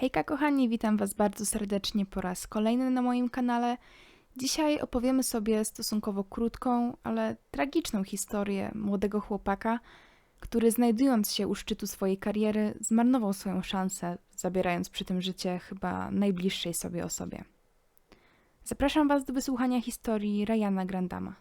Hejka kochani, witam Was bardzo serdecznie po raz kolejny na moim kanale. Dzisiaj opowiemy sobie stosunkowo krótką, ale tragiczną historię młodego chłopaka, który znajdując się u szczytu swojej kariery, zmarnował swoją szansę, zabierając przy tym życie chyba najbliższej sobie osobie. Zapraszam Was do wysłuchania historii Ryana Grandama.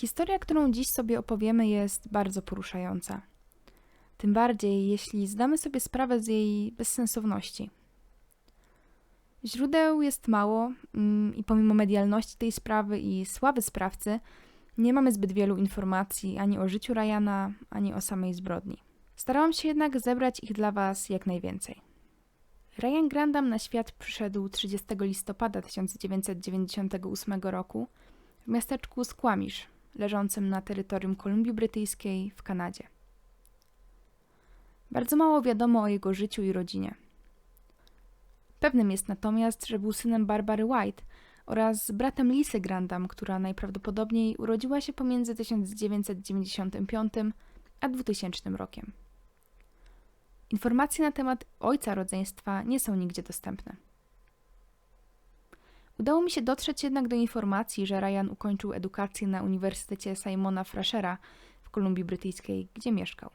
Historia, którą dziś sobie opowiemy, jest bardzo poruszająca. Tym bardziej, jeśli zdamy sobie sprawę z jej bezsensowności. Źródeł jest mało mm, i pomimo medialności tej sprawy i sławy sprawcy, nie mamy zbyt wielu informacji ani o życiu Ryana, ani o samej zbrodni. Starałam się jednak zebrać ich dla Was jak najwięcej. Ryan Grandam na świat przyszedł 30 listopada 1998 roku w miasteczku Squamish, leżącym na terytorium Kolumbii Brytyjskiej w Kanadzie. Bardzo mało wiadomo o jego życiu i rodzinie. Pewnym jest natomiast, że był synem Barbary White oraz bratem Lisy Grandam, która najprawdopodobniej urodziła się pomiędzy 1995 a 2000 rokiem. Informacje na temat ojca rodzeństwa nie są nigdzie dostępne. Udało mi się dotrzeć jednak do informacji, że Ryan ukończył edukację na Uniwersytecie Simona Frashera w Kolumbii Brytyjskiej, gdzie mieszkał.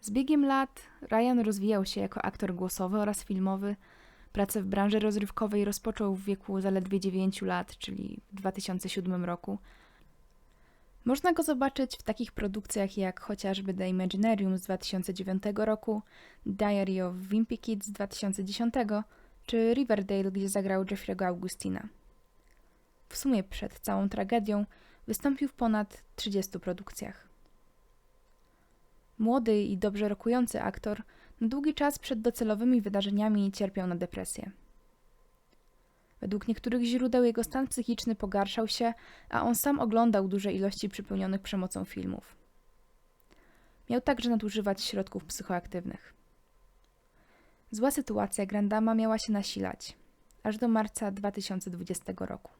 Z biegiem lat Ryan rozwijał się jako aktor głosowy oraz filmowy. Pracę w branży rozrywkowej rozpoczął w wieku zaledwie 9 lat, czyli w 2007 roku. Można go zobaczyć w takich produkcjach jak chociażby The Imaginarium z 2009 roku, Diary of Wimpy Kids z 2010 czy Riverdale, gdzie zagrał Jeffrey'ego Augustina. W sumie przed całą tragedią wystąpił w ponad 30 produkcjach. Młody i dobrze rokujący aktor na długi czas przed docelowymi wydarzeniami cierpiał na depresję. Według niektórych źródeł jego stan psychiczny pogarszał się, a on sam oglądał duże ilości przypełnionych przemocą filmów. Miał także nadużywać środków psychoaktywnych. Zła sytuacja Grandama miała się nasilać, aż do marca 2020 roku.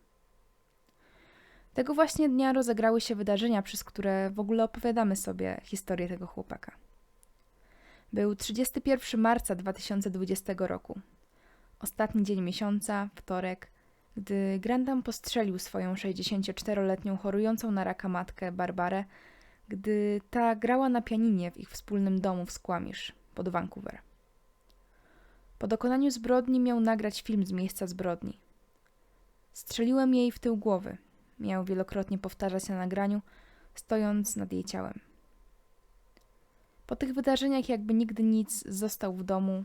Tego właśnie dnia rozegrały się wydarzenia, przez które w ogóle opowiadamy sobie historię tego chłopaka. Był 31 marca 2020 roku. Ostatni dzień miesiąca, wtorek, gdy Grandam postrzelił swoją 64-letnią chorującą na raka matkę Barbarę, gdy ta grała na pianinie w ich wspólnym domu w Squamish pod Vancouver. Po dokonaniu zbrodni miał nagrać film z miejsca zbrodni. Strzeliłem jej w tył głowy. Miał wielokrotnie powtarzać na nagraniu, stojąc nad jej ciałem. Po tych wydarzeniach, jakby nigdy nic, został w domu,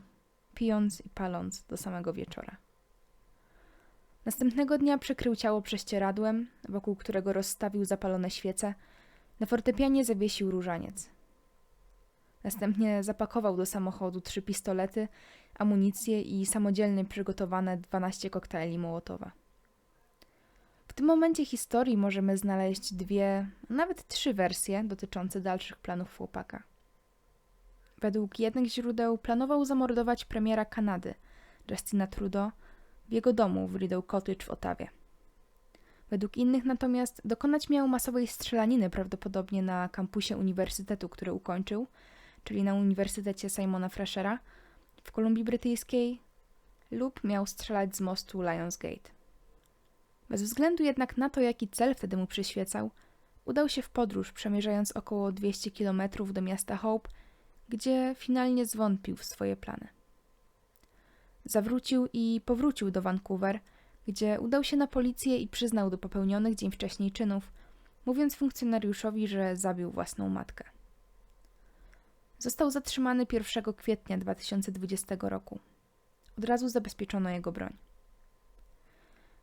pijąc i paląc do samego wieczora. Następnego dnia przykrył ciało prześcieradłem, wokół którego rozstawił zapalone świece. Na fortepianie zawiesił różaniec. Następnie zapakował do samochodu trzy pistolety, amunicję i samodzielnie przygotowane 12 koktajli Mołotowa. W tym momencie historii możemy znaleźć dwie, nawet trzy wersje dotyczące dalszych planów chłopaka. Według jednych źródeł planował zamordować premiera Kanady, Justina Trudeau, w jego domu w Rideau Cottage w Ottawie. Według innych natomiast dokonać miał masowej strzelaniny prawdopodobnie na kampusie uniwersytetu, który ukończył, czyli na Uniwersytecie Simona Frashera w Kolumbii Brytyjskiej lub miał strzelać z mostu Lionsgate. Bez względu jednak na to, jaki cel wtedy mu przyświecał, udał się w podróż, przemierzając około 200 km do miasta Hope, gdzie finalnie zwątpił w swoje plany. Zawrócił i powrócił do Vancouver, gdzie udał się na policję i przyznał do popełnionych dzień wcześniej czynów, mówiąc funkcjonariuszowi, że zabił własną matkę. Został zatrzymany 1 kwietnia 2020 roku. Od razu zabezpieczono jego broń.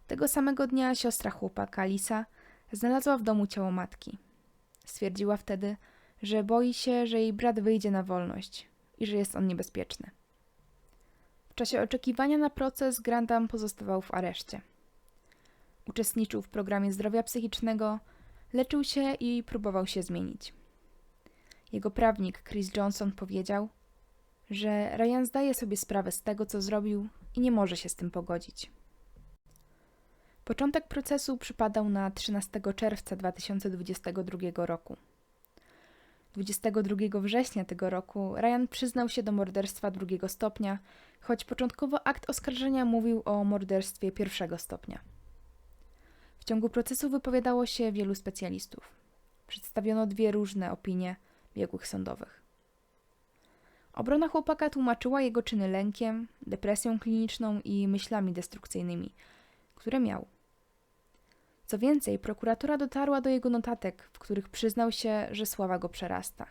Tego samego dnia siostra chłopaka, Lisa, znalazła w domu ciało matki. Stwierdziła wtedy, że boi się, że jej brat wyjdzie na wolność i że jest on niebezpieczny. W czasie oczekiwania na proces Grandam pozostawał w areszcie. Uczestniczył w programie zdrowia psychicznego, leczył się i próbował się zmienić. Jego prawnik Chris Johnson powiedział, że Ryan zdaje sobie sprawę z tego, co zrobił i nie może się z tym pogodzić. Początek procesu przypadał na 13 czerwca 2022 roku. 22 września tego roku Ryan przyznał się do morderstwa drugiego stopnia, choć początkowo akt oskarżenia mówił o morderstwie pierwszego stopnia. W ciągu procesu wypowiadało się wielu specjalistów. Przedstawiono dwie różne opinie biegłych sądowych. Obrona chłopaka tłumaczyła jego czyny lękiem, depresją kliniczną i myślami destrukcyjnymi, które miał. Co więcej, prokuratura dotarła do jego notatek, w których przyznał się, że sława go przerasta.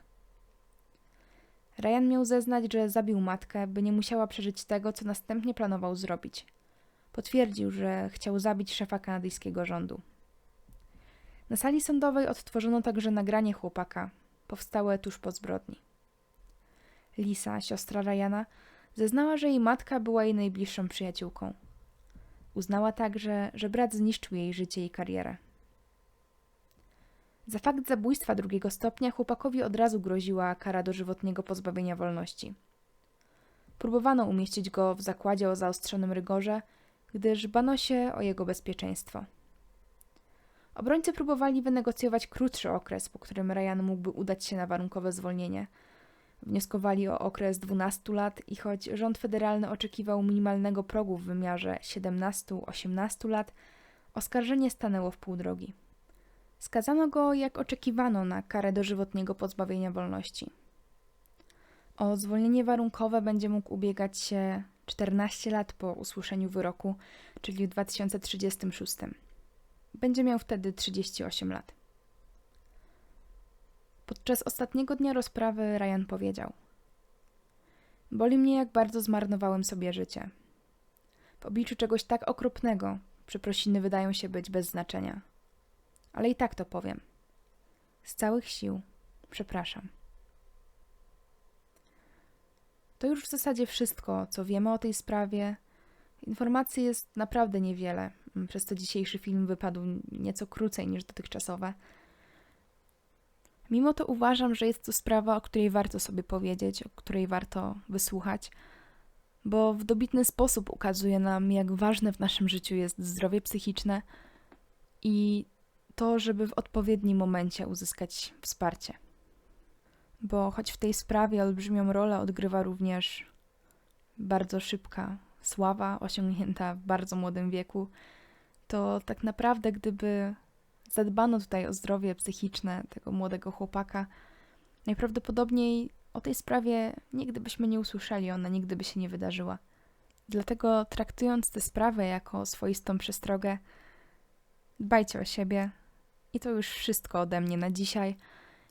Ryan miał zeznać, że zabił matkę, by nie musiała przeżyć tego, co następnie planował zrobić. Potwierdził, że chciał zabić szefa kanadyjskiego rządu. Na sali sądowej odtworzono także nagranie chłopaka, powstałe tuż po zbrodni. Lisa, siostra Ryana, zeznała, że jej matka była jej najbliższą przyjaciółką. Uznała także, że brat zniszczył jej życie i karierę. Za fakt zabójstwa drugiego stopnia chłopakowi od razu groziła kara dożywotniego pozbawienia wolności. Próbowano umieścić go w zakładzie o zaostrzonym rygorze, gdyż bano się o jego bezpieczeństwo. Obrońcy próbowali wynegocjować krótszy okres, po którym Ryan mógłby udać się na warunkowe zwolnienie. Wnioskowali o okres 12 lat i choć rząd federalny oczekiwał minimalnego progu w wymiarze 17-18 lat, oskarżenie stanęło w pół drogi. Skazano go, jak oczekiwano, na karę dożywotniego pozbawienia wolności. O zwolnienie warunkowe będzie mógł ubiegać się 14 lat po usłyszeniu wyroku, czyli w 2036. Będzie miał wtedy 38 lat. Podczas ostatniego dnia rozprawy Ryan powiedział: Boli mnie, jak bardzo zmarnowałem sobie życie. W obliczu czegoś tak okropnego przeprosiny wydają się być bez znaczenia. Ale i tak to powiem. Z całych sił przepraszam. To już w zasadzie wszystko, co wiemy o tej sprawie. Informacji jest naprawdę niewiele, przez to dzisiejszy film wypadł nieco krócej niż dotychczasowe. Mimo to uważam, że jest to sprawa, o której warto sobie powiedzieć, o której warto wysłuchać, bo w dobitny sposób ukazuje nam, jak ważne w naszym życiu jest zdrowie psychiczne i to, żeby w odpowiednim momencie uzyskać wsparcie. Bo choć w tej sprawie olbrzymią rolę odgrywa również bardzo szybka sława osiągnięta w bardzo młodym wieku, to tak naprawdę, gdyby zadbano tutaj o zdrowie psychiczne tego młodego chłopaka, najprawdopodobniej o tej sprawie nigdy byśmy nie usłyszeli, ona nigdy by się nie wydarzyła. Dlatego traktując tę sprawę jako swoistą przestrogę, dbajcie o siebie. I to już wszystko ode mnie na dzisiaj.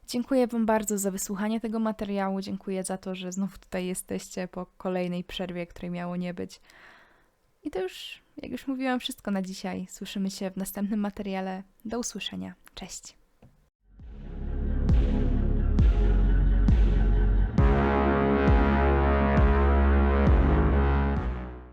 Dziękuję Wam bardzo za wysłuchanie tego materiału. Dziękuję za to, że znów tutaj jesteście po kolejnej przerwie, której miało nie być. I to już, jak już mówiłam, wszystko na dzisiaj. Słyszymy się w następnym materiale. Do usłyszenia. Cześć.